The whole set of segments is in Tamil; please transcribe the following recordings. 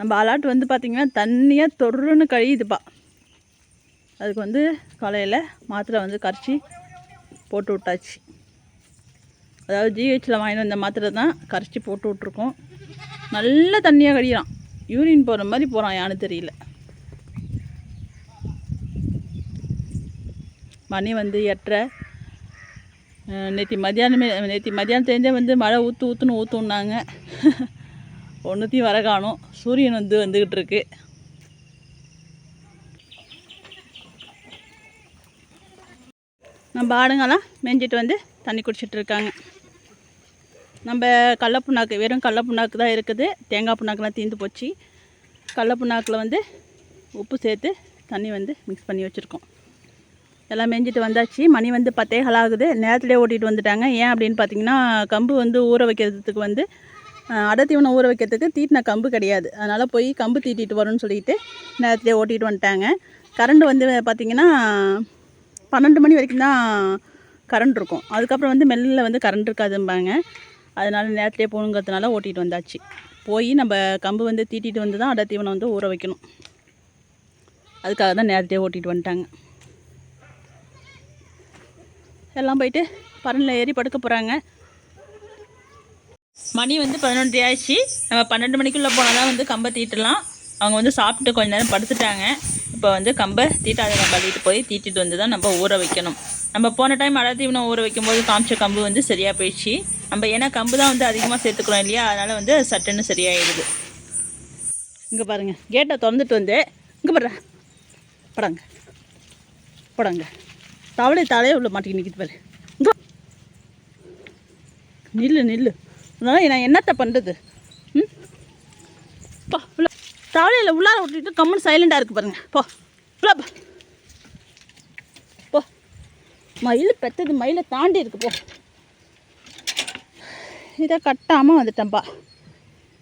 நம்ம அலாட் வந்து பார்த்திங்கன்னா தண்ணியாக தொருன்னு கழியுதுப்பா. அதுக்கு வந்து காலையில் மாத்திரை வந்து கரைச்சி போட்டு விட்டாச்சு. அதாவது ஜிஹெச்சில் வாங்கிட்டு வந்த மாத்திரை தான் கரைச்சி போட்டு விட்ருக்கோம் நல்ல தண்ணியாக கழிகிறான் யூரின் போகிற மாதிரி போகிறான் யானு தெரியல. மணி வந்து எட்டரை. நேற்று மத்தியானமே நேற்று மத்தியானத்துலேருந்தே வந்து மழை ஊற்று ஊற்றுன்னு ஊற்றுன்னாங்க ஒன்றுத்தையும் வர காணும். சூரியன் வந்து வந்துக்கிட்டு இருக்கு. நம்ம ஆடுங்கெல்லாம் மேஞ்சிட்டு வந்து தண்ணி குடிச்சிட்டு இருக்காங்க. நம்ம கடல புண்ணாக்கு வெறும் கடல புண்ணாக்கு தான் இருக்குது. தேங்காய் புண்ணாக்குலாம் தீர்ந்து போச்சு. கடல புண்ணாக்கில் வந்து உப்பு சேர்த்து தண்ணி வந்து மிக்ஸ் பண்ணி வச்சுருக்கோம். எல்லாம் மேஞ்சிட்டு வந்தாச்சு. மணி வந்து பத்தே ஆகுது. நேரத்துலேயே ஓட்டிகிட்டு வந்துட்டாங்க. ஏன் அப்படின்னு பார்த்தீங்கன்னா கம்பு வந்து ஊற வைக்கிறதுக்கு வந்து அடை தீவனம் ஊற வைக்கிறதுக்கு தீட்டின கம்பு கிடையாது. அதனால் போய் கம்பு தீட்டிட்டு வரும்னு சொல்லிட்டு நேரத்துலேயே ஓட்டிகிட்டு வந்துட்டாங்க. கரண்ட் வந்து பார்த்திங்கன்னா பன்னெண்டு மணி வரைக்கும் தான் கரண்ட் இருக்கும். அதுக்கப்புறம் வந்து மெல்லில் வந்து கரண்ட் இருக்காதும்பாங்க. அதனால் நேரத்துலேயே போகணுங்கிறதுனால ஓட்டிகிட்டு வந்தாச்சு. போய் நம்ம கம்பு வந்து தீட்டிட்டு வந்து தான் அடை தீவனம் வந்து ஊற வைக்கணும். அதுக்காக தான் நேரத்துலேயே ஓட்டிகிட்டு வந்துட்டாங்க. எல்லாம் போயிட்டு பரனில் ஏறி படுக்க போகிறாங்க மணி வந்து பதினொன்றரை ஆயிடுச்சு. நம்ம பன்னெண்டு மணிக்குள்ளே போனால் தான் வந்து கம்பை தீட்டலாம். அவங்க வந்து சாப்பிட்டு கொஞ்ச நேரம் படுத்துட்டாங்க. இப்போ வந்து கம்பை தீட்டாத கம்பளிட்டு போய் தீட்டிட்டு வந்து தான் நம்ம ஊற வைக்கணும். நம்ம போன டைம் அடை தீவனம் ஊற வைக்கும்போது காமிச்ச கம்பு வந்து சரியாக போயிடுச்சு. நம்ம ஏன்னா கம்பு தான் வந்து அதிகமாக சேர்த்துக்கிறோம் இல்லையா? அதனால் வந்து சட்டுன்னு சரியாயிடுது. இங்கே பாருங்கள் கேட்டை திறந்துட்டு வந்து இங்கே பாரு படங்க. படங்க. தவளை தலையே உள்ள மாட்டிக்கி நிற்கிது பாரு. நில்லு நில்லு. அதனால் நான் என்னத்தை பண்ணுறது ம்? போ உள்ள. தவளையில் உள்ளார விட்டுட்டு கம்முன்னு சைலண்டாக இருக்கு பாருங்கள் போ உள்ள போ. போ. மயில் பெற்றது மயிலை தாண்டி இருக்கு போ. இதை கட்டாமல் வந்துட்டேன்ப்பா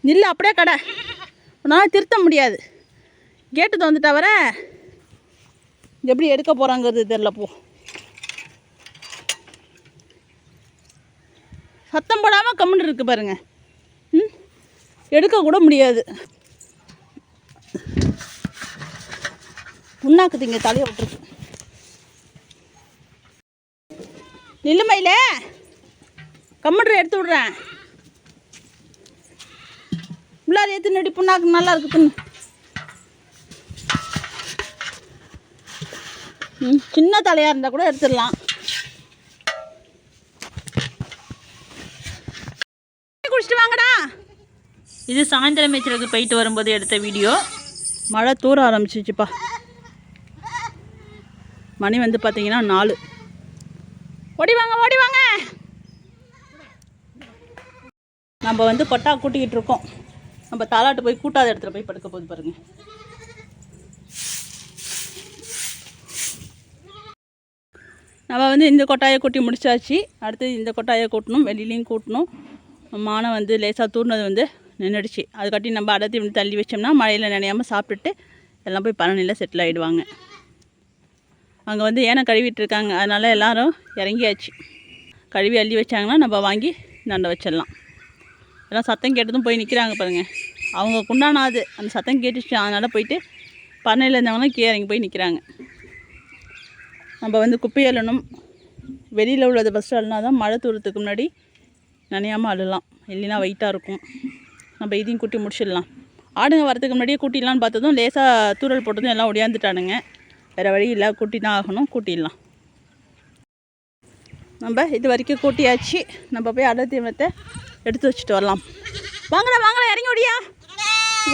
நில்லு அப்படியே கடை. நான் திருத்த முடியாது. கேட்டு திறந்துட்டா வர. எப்படி எடுக்க போகிறாங்கிறது தெரில போ. சத்தம் போடாமல் கம்முன்னு இருக்கு பாருங்க. ம்? எடுக்கக்கூட முடியாது. புண்ணாக்குது இங்கே தலையை விட்டுருக்கு. நில்லுமையில. கம்முன்ற எடுத்து விட்றேன். உள்ளார் ஏற்று நடி புண்ணாக்கு நல்லா இருக்குதுன்னு ம் சின்ன தலையாக இருந்தால் கூட எடுத்துடலாம் குடிச்சிட்டு வாங்கடா இது சாயந்தரம் மேய்ச்சலுக்கு போயிட்டு வரும்போது எடுத்த வீடியோ. மழை தூர ஆரம்பிச்சிச்சுப்பா. மணி வந்து பார்த்தீங்கன்னா நாலு. ஓடி வாங்க ஓடி வாங்க நம்ம வந்து கொட்டா கூட்டிக்கிட்டு இருக்கோம். நம்ம தாலாட்டு போய் கூட்டாத இடத்துல போய் படுக்க போகுது பாருங்க. நம்ம வந்து இந்த கொட்டாயை கூட்டி முடிச்சாச்சு. அடுத்து இந்த கொட்டாயை கூட்டணும் வெளியிலையும் கூட்டணும். மானம் வந்து லேசாக தூர்னது வந்து நின்றுடுச்சு. அதுக்காட்டி நம்ம அடர்த்தி வந்து தள்ளி வச்சோம்னா மழையில் நினையாமல் சாப்பிட்டுட்டு எல்லாம் போய் பழனியில் செட்டில் ஆகிடுவாங்க அங்கே வந்து ஏனை கழுவிட்டு இருக்காங்க. அதனால் எல்லோரும் இறங்கியாச்சு. கழுவி அள்ளி வச்சாங்கன்னா நம்ம வாங்கி நண்டை வச்சிடலாம். எல்லாம் சத்தம் கேட்டதும் போய் நிற்கிறாங்க பாருங்கள் அவங்க குண்டானாது அந்த சத்தம் கேட்டுச்சு. அதனால் போயிட்டு பண்ணையில் இருந்தவங்களாம் கீழே இறங்கி போய் நிற்கிறாங்க நம்ம வந்து குப்பை அள்ளணும். வெளியில் உள்ளது ஃபஸ்ட்டு அள்ளினா தான் மழை தூரத்துக்கு முன்னாடி நனையாமல் அள்ளலாம். இல்லைன்னா வெயிட்டாக இருக்கும். நம்ம இதையும் கூட்டி முடிச்சிடலாம். ஆடுங்க வரதுக்கு முன்னாடியே கூட்டிடலான்னு பார்த்ததும் லேசாக தூரல் போட்டதும் எல்லாம் ஒடியாந்துட்டானுங்க. வேறு வழி இல்லை கூட்டி தான் ஆகணும் கூட்டிடலாம். நம்ம இது வரைக்கும் கூட்டியாச்சு. நம்ம போய் அடை தீவனத்தை எடுத்து வச்சுட்டு வரலாம். வாங்கடா வாங்கடா இறங்கி ஓடியா.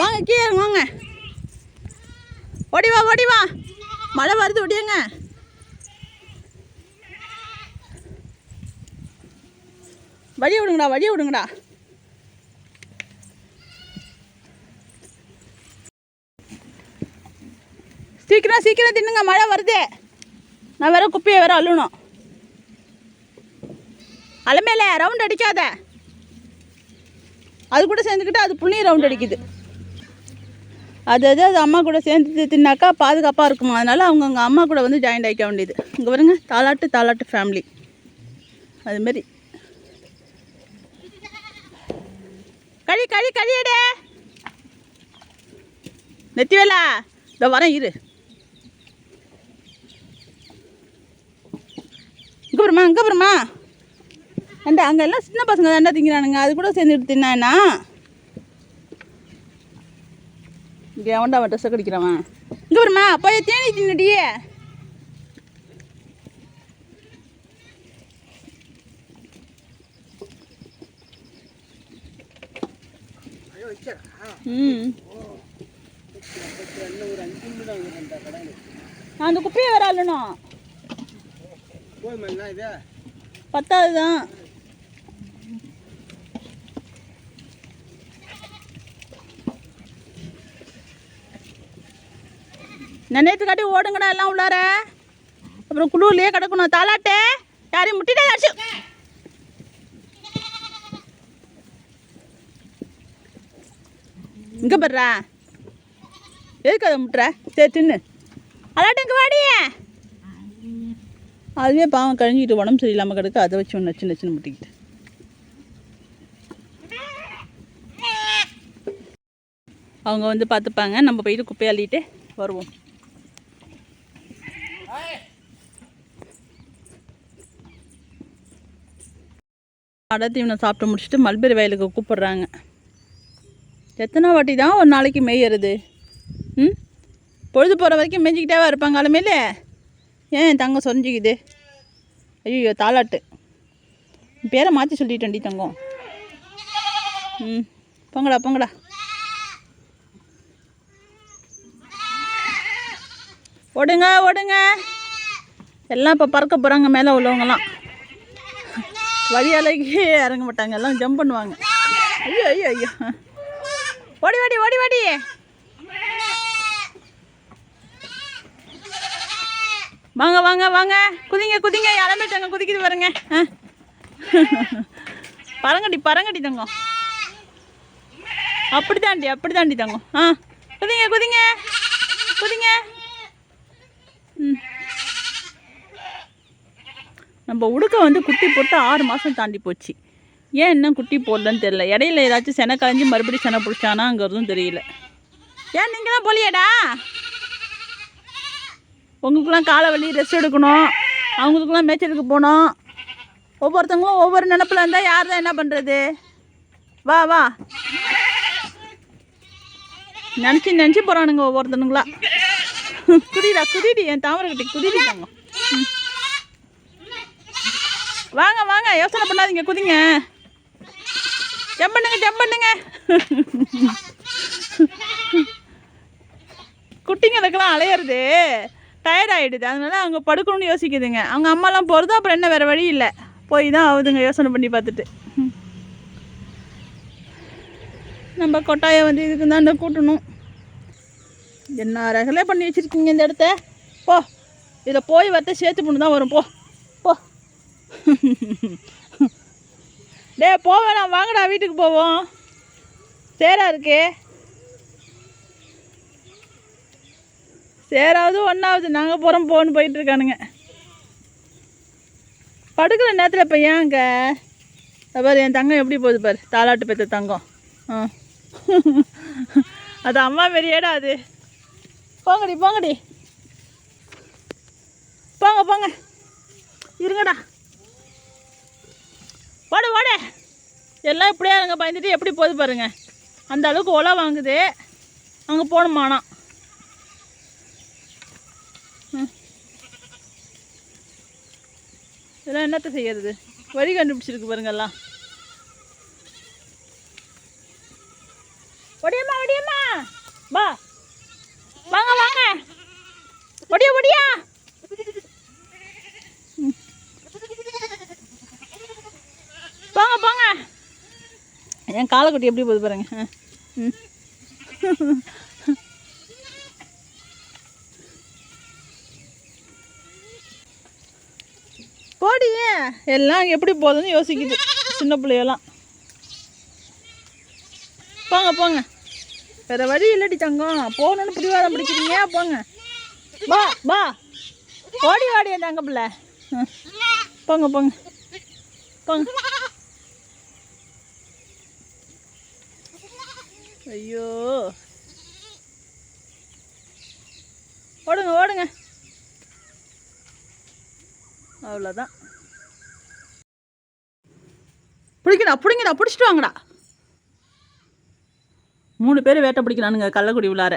வாங்க கீழே வாங்க. ஓடிவா வா வா. மழை வருது ஓடியாங்க வழி விடுங்கடா வழி விடுங்கடா சீக்கிரம் சீக்கிரம் தின்னுங்க மழை வருது. நான் வேற குப்பையை வேற அழுணும் அலமேல ரவுண்ட் அடிக்காத. அது கூட சேர்ந்துக்கிட்டு அது புள்ளியும் ரவுண்ட் அடிக்குது. அது அது அது அம்மா கூட சேர்ந்து தின்னாக்கா பாதுகாப்பாக இருக்குமா? அதனால அவங்கவுங்க அம்மா கூட வந்து ஜாயின்ட் ஆகிக்க வேண்டியது. இங்கே பாருங்க தாலாட்டு தாலாட்டு ஃபேமிலி அதுமாரி கழி கழி கழியடே. நெத்திவேலா இந்த வரேன் இரு. இங்கே அங்கே இங்கே அந்த அங்கே எல்லாம் சின்ன பசங்க தாண்டா திங்கிறானுங்க. அது கூட சேர்ந்துட்டு தின்னானா இங்கே அவன்டா அவன் ட்ரெஸ்ஸை கடிக்கிறவன்? இங்கே வருமா போய் தேனி தின்னுடியே நான் அந்த குப்பையை வர அள்ளணும். பத்தாவது தான் நினைத்து காட்டி ஓடுங்கடா எல்லாம் உள்ளார. அப்புறம் குளூர்லயே கிடக்கணும். தாலாட்டே. யாரையும் முட்டிட்டே அடிச்சு இங்கே படுறா எதுக்கு அதை முட்டுற? சரி தின்னு. அலாட்டு இங்கே வாடியே அதுவே பாவம் கழிஞ்சிக்கிட்டு உடம்பு சரியில்லாமல் கிடக்கு அதை வச்சு ஒன்று சின்ன சின்ன முட்டிக்கிட்டு. அவங்க வந்து பார்த்துப்பாங்க. நம்ம போயிட்டு குப்பையை அள்ளிட்டு வருவோம். அடை தீவனம் சாப்பிட்டு முடிச்சுட்டு மல்பெரி வயலுக்கு கூப்பிடுறாங்க. எத்தனை வாட்டி தான் ஒரு நாளைக்கு மேயறது? ம்? பொழுது போகிற வரைக்கும் மேய்ஞ்சிக்கிட்டேவா இருப்பாங்க அலமேல ஏன் தங்கம் சொரிஞ்சிக்குது? ஐயோ தாலாட்டு. பேரை மாற்றி சொல்லிட்டேன்டி தங்கம். ம் போங்கடா போங்கடா. ஓடுங்க ஓடுங்க. எல்லாம் இப்போ பறக்க போகிறாங்க மேலே உள்ளவங்கலாம். வழியாலைக்கு இறங்க மாட்டாங்க எல்லாம் ஜம்ப் பண்ணுவாங்க. ஐயோ ஐயோ ஐயோ. ஓடி வாடி ஓடி வாடி வாங்க வாங்க வாங்க. குதிங்க குதிங்க. இளம்பிட்டாங்க குதிக்குது பாருங்க. ஆ. பரங்கடி பரங்கடி தங்கம். அப்படி தாண்டி அப்படி தாண்டி தங்கம். ஆ. குதிங்க குதிங்க. குதிங்க. ம். நம்ம உடுக்க வந்து குட்டி போட்டு ஆறு மாதம் தாண்டி போச்சு. ஏன் இன்னும் குட்டி போடலன்னு தெரியல. இடையில ஏதாச்சும் செனை கலைஞ்சு மறுபடியும் செனை பிடிச்சானாங்கிறதும் தெரியல. ஏன் நீங்களாம் போலியாடா? உங்களுக்குலாம் காலை வலி ரெஸ்ட் எடுக்கணும். அவங்களுக்குலாம் மேய்ச்சலுக்கு போகணும். ஒவ்வொருத்தவங்களும் ஒவ்வொரு நினப்பில் இருந்தால் யார் தான் என்ன பண்ணுறது வா வா. நினச்சி நினச்சி போகிறானுங்க ஒவ்வொருத்தனுங்களா. குதிடா குதிடி என் தாமரை கட்டி தாங்க வாங்க வாங்க யோசனை பண்ணாதீங்க குதிங்க. ஜம்ப் பண்ணுங்க ஜம்ப் பண்ணுங்க. குட்டிங்களுக்கெல்லாம் அலையிறது. டயர்ட் ஆகிடுது அதனால அவங்க படுக்கணும்னு யோசிக்குதுங்க. அவங்க அம்மாலாம் போகிறது அப்புறம் என்ன வேறு வழி இல்லை. போய் தான் ஆகுதுங்க யோசனை பண்ணி பார்த்துட்டு. நம்ம கொட்டாயை வந்து இதுக்கு தான் கூட்டணும். என்ன ரகலே பண்ணி வச்சுருக்கீங்க இந்த இடத்த. போ. இதில் போய் வரத்த சேர்த்து பண்ணு தான் வரும். போ. போ. டே போவேணாம். வாங்கடா வீட்டுக்கு போவோம். சேரா இருக்கே. சேராவது ஒன்றாவது நாங்கள் போகிறோம் போன்னு போயிட்டுருக்கானுங்க படுக்கிற நேரத்தில் இப்போ ஏன் அங்கே பாரு என் தங்கம் எப்படி போகுது பாரு. தாலாட்டு பெற்ற தங்கம். ஆ. அது அம்மா மாரியேடா அது. போங்கடி போங்கடி. போங்க போங்க. இருங்கடா. ஓடு ஓடு எல்லாம் இப்படியே இருங்க பயந்துட்டு எப்படி போகுது பாருங்க. அந்த அளவுக்கு ஒலை வாங்குது. அங்கே போகணுமானா ம். இதெல்லாம் என்னத்த செய்யறது? வழி கண்டுபிடிச்சிருக்கு பாருங்கல்லாம் ஒடியம்மா ஒடியம்மா! வா. வாங்க வாங்க. ஒடியா ஒடியா. போங்க போங்க. என் காலக்குட்டி எப்படி போகுது பாருங்க. ம். போடி எல்லாம் எப்படி போகுதுன்னு யோசிக்குது. சின்ன பிள்ளையெல்லாம். போங்க போங்க. வேற வழி இல்லடி தங்கம். போகணுன்னு பிடிவாதம் பிடிக்கிறீங்க போங்க. வா வா. ஓடி வாடி தங்க பிள்ளை. போங்க போங்க. போங்க. ஐயோ. ஓடுங்க ஓடுங்க. அவ்வளோதான் பிடிக்கடா பிடிங்கடா பிடிச்சிட்டு வாங்கடா. மூணு பேர் வேட்டை பிடிக்கிறானுங்க கள்ளக்குடி உள்ளார.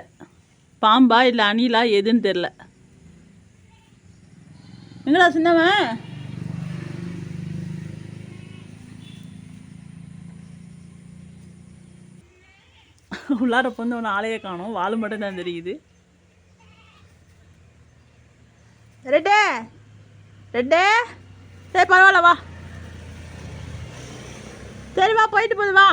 பாம்பா இல்லை அணிலா எதுன்னு தெரில எங்கடா சின்னவன்? உள்ளார பொந்து ஒன்று ஆளையே காணும். வாழை மட்டும் தான் தெரியுது. ரெட்டே ரெட்டே. சரி பரவாயில்ல வா. சரி வா போயிட்டு போது வா.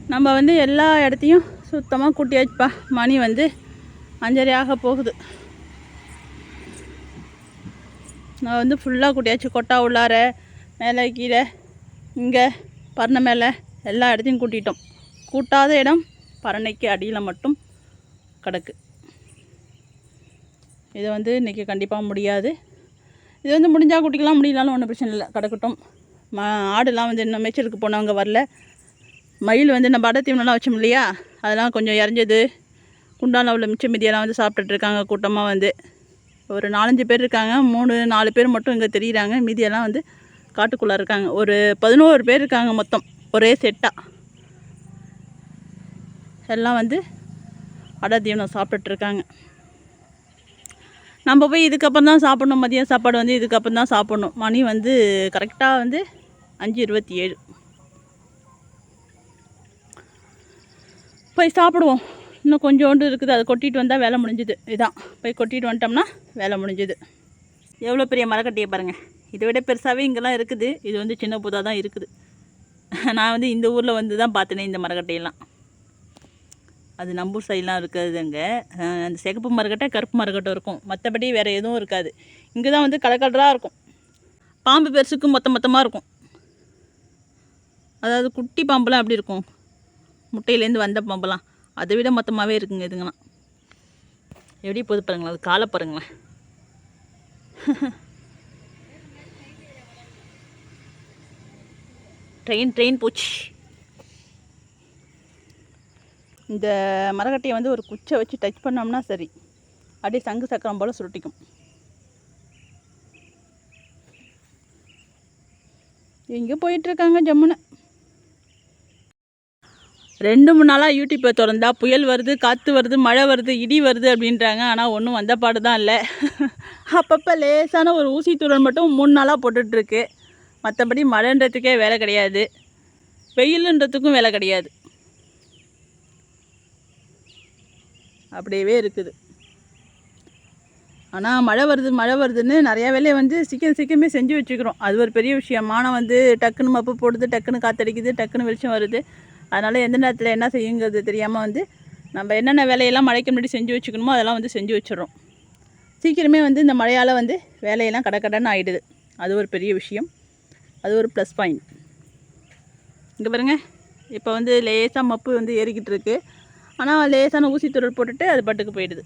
நம்ம வந்து எல்லா இடத்தையும் சுத்தமாக கூட்டியாச்சுப்பா மணி வந்து அஞ்சரையாக ஆக போகுது. நான் வந்து ஃபுல்லாக கூட்டியாச்சு கொட்டா உள்ளார மேலே கீழே இங்கே பரணை மேலே எல்லா இடத்தையும் கூட்டிட்டோம். கூட்டாத இடம் பரணைக்கு அடியில் மட்டும் கிடக்கு. இது வந்து இன்றைக்கி கண்டிப்பாக முடியாது. இது வந்து முடிஞ்சால் கூட்டிக்கலாம் முடியலாலும் ஒன்றும் பிரச்சனை இல்லை. கிடக்கட்டும். ம ஆடுலாம் வந்து இன்னும் மேய்ச்சலுக்கு போனவங்க வரல. மயில் வந்து நம்ம அடத்தீவனெலாம் தீவனம்லாம் வச்சோம் இல்லையா? அதெல்லாம் கொஞ்சம் இறஞ்சது குண்டான உள்ள மிச்ச மீதியெல்லாம் வந்து சாப்பிட்டுட்ருக்காங்க கூட்டமாக வந்து. ஒரு நாலஞ்சு பேர் இருக்காங்க. மூணு நாலு பேர் மட்டும் இங்கே தெரியுறாங்க. மீதியெல்லாம் வந்து காட்டுக்குள்ளே இருக்காங்க. ஒரு பதினோரு பேர் இருக்காங்க மொத்தம். ஒரே செட்டாக எல்லாம் வந்து அடை தீவனம் சாப்பிட்டுட்ருக்காங்க நம்ம போய் இதுக்கப்புறம் தான் சாப்பிட்ணும். மதியம் சாப்பாடு வந்து இதுக்கப்புறம் தான் சாப்பிட்ணும். மணி வந்து கரெக்டாக வந்து அஞ்சு இருபத்தி ஏழு. போய் சாப்பிடுவோம். இன்னும் கொஞ்சோண்டு இருக்குது. அதை கொட்டிட்டு வந்தால் வேலை முடிஞ்சுது. இதான். போய் கொட்டிட்டு வந்துட்டோம்னா வேலை முடிஞ்சுது. எவ்வளோ பெரிய மரக்கட்டையை பாருங்கள் இதை விட பெருசாகவே இங்கெல்லாம் இருக்குது. இது வந்து சின்ன புதாக தான் இருக்குது. நான் வந்து இந்த ஊரில் வந்து தான் பார்த்தேனே இந்த மரக்கட்டையெல்லாம். அது நம்பூர் சைட்லாம் இருக்காதுங்க அங்கே அந்த சிகப்பு மரக்கட்டை கருப்பு மரக்கட்டை இருக்கும். மற்றபடி வேறு எதுவும் இருக்காது. இங்கே தான் வந்து கலர் கலராக இருக்கும். பாம்பு பெருசுக்கு மொத்த மொத்தமாக இருக்கும். அதாவது குட்டி பாம்புலாம் எப்படி இருக்கும்? முட்டையிலேருந்து வந்த பாம்பெல்லாம் அதை விட மொத்தமாகவே இருக்குங்க இதுங்களாம் எப்படி போது பாருங்களேன். அது காலை பாருங்களேன். ட்ரெயின் ட்ரெயின் போச்சு. இந்த மரக்கட்டையை வந்து ஒரு குச்சை வச்சு டச் பண்ணோம்னா சரி. அப்படியே சங்கு சக்கரம் போல் சுருட்டிக்கும். எங்கே போயிட்டுருக்காங்க ஜம்முன்னு. ரெண்டு மூணு நாளாக யூடியூப்பை திறந்தா புயல் வருது காற்று வருது மழை வருது இடி வருது அப்படின்றாங்க. ஆனால் ஒன்றும் வந்த பாடு தான் இல்லை. அப்பப்போ லேசான ஒரு ஊசி தூரல் மட்டும் மூணு நாளாக போட்டுட்ருக்கு மற்றபடி மழைன்றதுக்கே வேலை கிடையாது. வெயிலுன்றதுக்கும் வேலை கிடையாது. அப்படியே இருக்குது. ஆனால் மழை வருது மழை வருதுன்னு நிறையா வேலையை வந்து சீக்கிரம் சீக்கிரமே செஞ்சு வச்சுக்கிறோம். அது ஒரு பெரிய விஷயம். மானம் வந்து டக்குன்னு மப்பு போடுது டக்குன்னு காற்றடிக்குது டக்குன்னு வெளிச்சம் வருது. அதனால் எந்த நேரத்தில் என்ன செய்யுங்கிறது தெரியாமல் வந்து நம்ம என்னென்ன வேலையெல்லாம் மழைக்கு முன்னாடி செஞ்சு வச்சுக்கணுமோ அதெல்லாம் வந்து செஞ்சு வச்சிடுறோம். சீக்கிரமே வந்து இந்த மழையால் வந்து வேலையெல்லாம் கடக்கடன்னு ஆகிடுது அது ஒரு பெரிய விஷயம். அது ஒரு ப்ளஸ் பாயிண்ட் இங்கே பாருங்க. இப்போ வந்து லேசாக மப்பு வந்து ஏறிக்கிட்டு இருக்குது ஆனால் லேசான ஊசி துருள் போட்டுட்டு அது பாட்டுக்கு போயிடுது.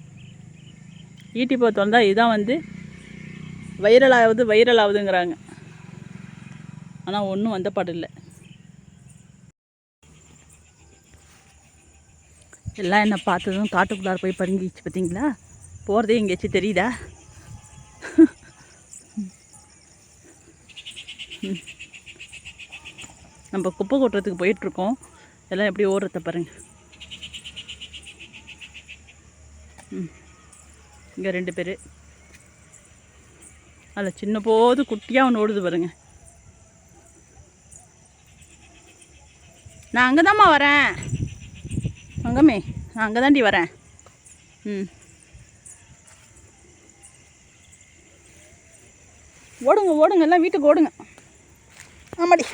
ஈட்டி போ வந்தால் இதுதான் வந்து வைரல் ஆகுது வைரல் ஆகுதுங்கிறாங்க ஆனால் ஒன்றும் வந்த பாடு இல்லை. எல்லாம் என்ன பார்த்ததும் காட்டுக்குள்ளார போய் பதுங்கிச்சு பார்த்தீங்களா போகிறதே எங்கேயாச்சும் தெரியுதா? நம்ம குப்பை கொட்டுறதுக்கு போயிட்டுருக்கோம். எல்லாம் எப்படி ஓடுறத பாருங்கள் ம் இங்கே ரெண்டு பேர். அதில் சின்ன போது குட்டியாக ஒன்று ஓடுது பாருங்க. நான் அங்கே தாம்மா வரேன். அங்கமே நான் அங்கே தாண்டி வரேன். ம். ஓடுங்க ஓடுங்க எல்லாம் வீட்டுக்கு ஓடுங்க. ஆமாடி.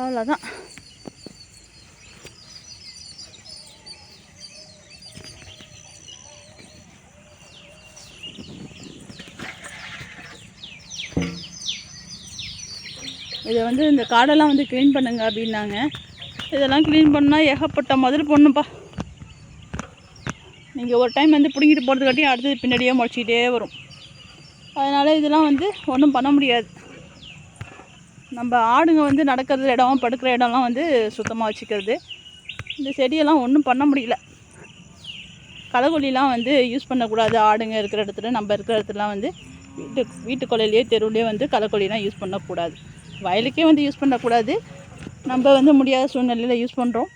அவ்வளோதான். இதை வந்து இந்த காடெல்லாம் வந்து க்ளீன் பண்ணுங்க அப்படின்னாங்க. இதெல்லாம் க்ளீன் பண்ணால் ஏகப்பட்ட முதல் பொண்ணுப்பா நீங்கள் ஒரு டைம் வந்து பிடுங்கிட்டு போகிறதுக்காட்டியும் அடுத்தது பின்னாடியே முளைச்சிக்கிட்டே வரும். அதனால் இதெல்லாம் வந்து ஒன்றும் பண்ண முடியாது. நம்ம ஆடுங்க வந்து நடக்கிற இடம் படுக்கிற இடம்லாம் வந்து சுத்தமாக வச்சுக்கிறது. இந்த செடியெல்லாம் ஒன்றும் பண்ண முடியல. களைக்கொல்லிலாம் வந்து யூஸ் பண்ணக்கூடாது. ஆடுங்க இருக்கிற இடத்துல நம்ம இருக்கிற இடத்துலலாம் வந்து வீட்டு வீட்டு கொள்ளையிலேயே தெருவுலேயே வந்து களைக்கொல்லிலாம் யூஸ் பண்ணக்கூடாது. வயலுக்கே வந்து யூஸ் பண்ணக்கூடாது. நம்ம வந்து முடியாத சூழ்நிலையில் யூஸ் பண்ணுறோம்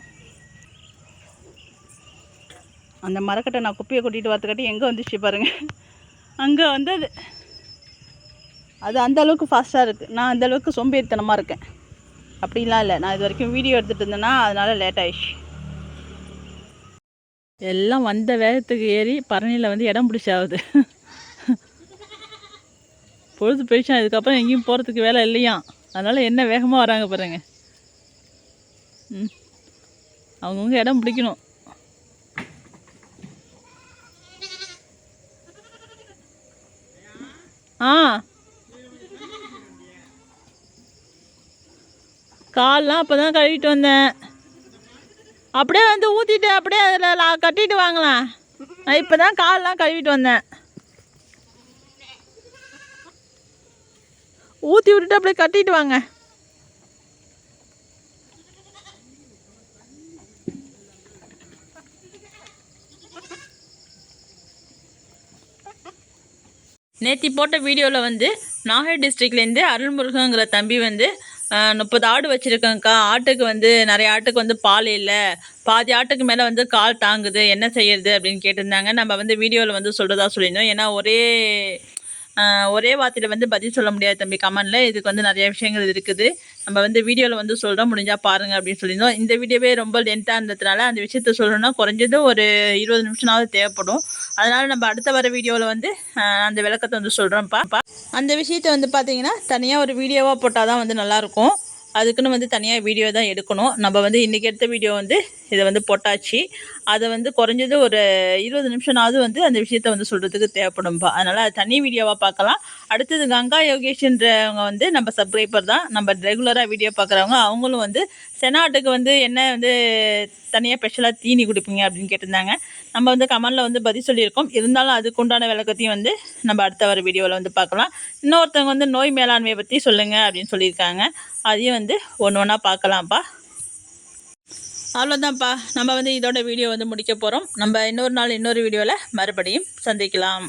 அந்த மரக்கட்டை நான் குப்பையை கொட்டிகிட்டு வரத்துக்காட்டி எங்கே வந்துச்சு பாருங்கள் அங்கே வந்து அது அது அந்த அளவுக்கு ஃபாஸ்ட்டாக இருக்குது நான் அந்த அளவுக்கு சோம்பேறித்தனமாக இருக்கேன். அப்படிலாம் இல்லை. நான் இது வரைக்கும் வீடியோ எடுத்துகிட்டு இருந்தேன்னா அதனால் லேட் ஆயிடுச்சு. எல்லாம் வந்த வேகத்துக்கு ஏறி பரணியில் வந்து இடம் பிடிச்சாகுது பொழுது போயிடுச்சா இதுக்கப்புறம் எங்கேயும் போகிறதுக்கு வேலை இல்லையா? அதனால் என்ன வேகமாக வராங்க பாருங்க. ம். அவங்கவுங்க இடம் பிடிக்கணும். ஆ. கால்லாம் அப்போ தான் கழுவிட்டு வந்தேன். அப்படியே வந்து ஊற்றிட்டு அப்படியே அதில் லா- கட்டிட்டு வாங்கலாம். நான் இப்போ தான் கால்லாம் கழுவிட்டு வந்தேன். ஊற்றி விட்டுட்டு அப்படியே கட்டிட்டு வாங்க. நேற்று போட்ட வீடியோவில் வந்து நாகை டிஸ்ட்ரிக்ட்லேருந்து அருள்முருகங்கிற தம்பி வந்து முப்பது ஆடு வச்சுருக்கேங்க்கா ஆட்டுக்கு வந்து நிறைய ஆட்டுக்கு வந்து பால் இல்லை. பாதி ஆட்டுக்கு மேலே வந்து கால் தாங்குது. என்ன செய்யறது அப்படின்னு கேட்டிருந்தாங்க. நம்ம வந்து வீடியோவில் வந்து சொல்கிறதா சொல்லியிருந்தோம். ஏன்னா ஒரே ஒரே வார்த்தையில் வந்து பதில் சொல்ல முடியாது தம்பி. கமெண்டில் இதுக்கு வந்து நிறைய விஷயங்கள் இருக்குது. நம்ம வந்து வீடியோவில் வந்து சொல்கிறோம் முடிஞ்சால் பாருங்கள் அப்படின்னு சொல்லியிருந்தோம். இந்த வீடியோவே ரொம்ப லென்த்தாக இருந்ததுனால அந்த விஷயத்த சொல்லணும்னா குறைஞ்சது ஒரு இருபது நிமிஷமாவது தேவைப்படும். அதனால் நம்ம அடுத்த வர வீடியோவில் வந்து அந்த விளக்கத்தை வந்து சொல்கிறோம்ப்பா அந்த விஷயத்தை வந்து பார்த்தீங்கன்னா தனியாக ஒரு வீடியோவாக போட்டால் தான் வந்து நல்லாயிருக்கும் அதுக்குன்னு வந்து தனியாக வீடியோ தான் எடுக்கணும். நம்ம வந்து இன்றைக்கி எடுத்த வீடியோ வந்து இதை வந்து போட்டாச்சு. அதை வந்து குறைஞ்சது ஒரு இருபது நிமிஷம்னாவது வந்து அந்த விஷயத்த வந்து சொல்கிறதுக்கு தேவைப்படும்பா அதனால் அது தனி வீடியோவாக பார்க்கலாம். அடுத்தது கங்கா யோகேஷ்ன்றவங்க வந்து நம்ம சப்ஸ்கிரைபர் தான். நம்ம ரெகுலராக வீடியோ பார்க்குறவங்க அவங்களும் வந்து செனாட்டுக்கு வந்து என்ன வந்து தனியாக ஸ்பெஷலாக தீனி கொடுப்பீங்க அப்படின்னு கேட்டிருந்தாங்க. நம்ம வந்து கமெண்டில் வந்து பதில் சொல்லியிருக்கோம். இருந்தாலும் அதுக்கு உண்டான விளக்கத்தையும் வந்து நம்ம அடுத்த வர வீடியோவில் வந்து பார்க்கலாம். இன்னொருத்தவங்க வந்து நோய் மேலாண்மையை பற்றி சொல்லுங்கள் அப்படின்னு சொல்லியிருக்காங்க. அதையும் வந்து ஒன்று ஒன்றா பார்க்கலாம்ப்பா. அவ்வளோதான்ப்பா நம்ம வந்து இதோட வீடியோ வந்து முடிக்க போகிறோம் நம்ம இன்னொரு நாள் இன்னொரு வீடியோவில் மறுபடியும் சந்திக்கலாம்.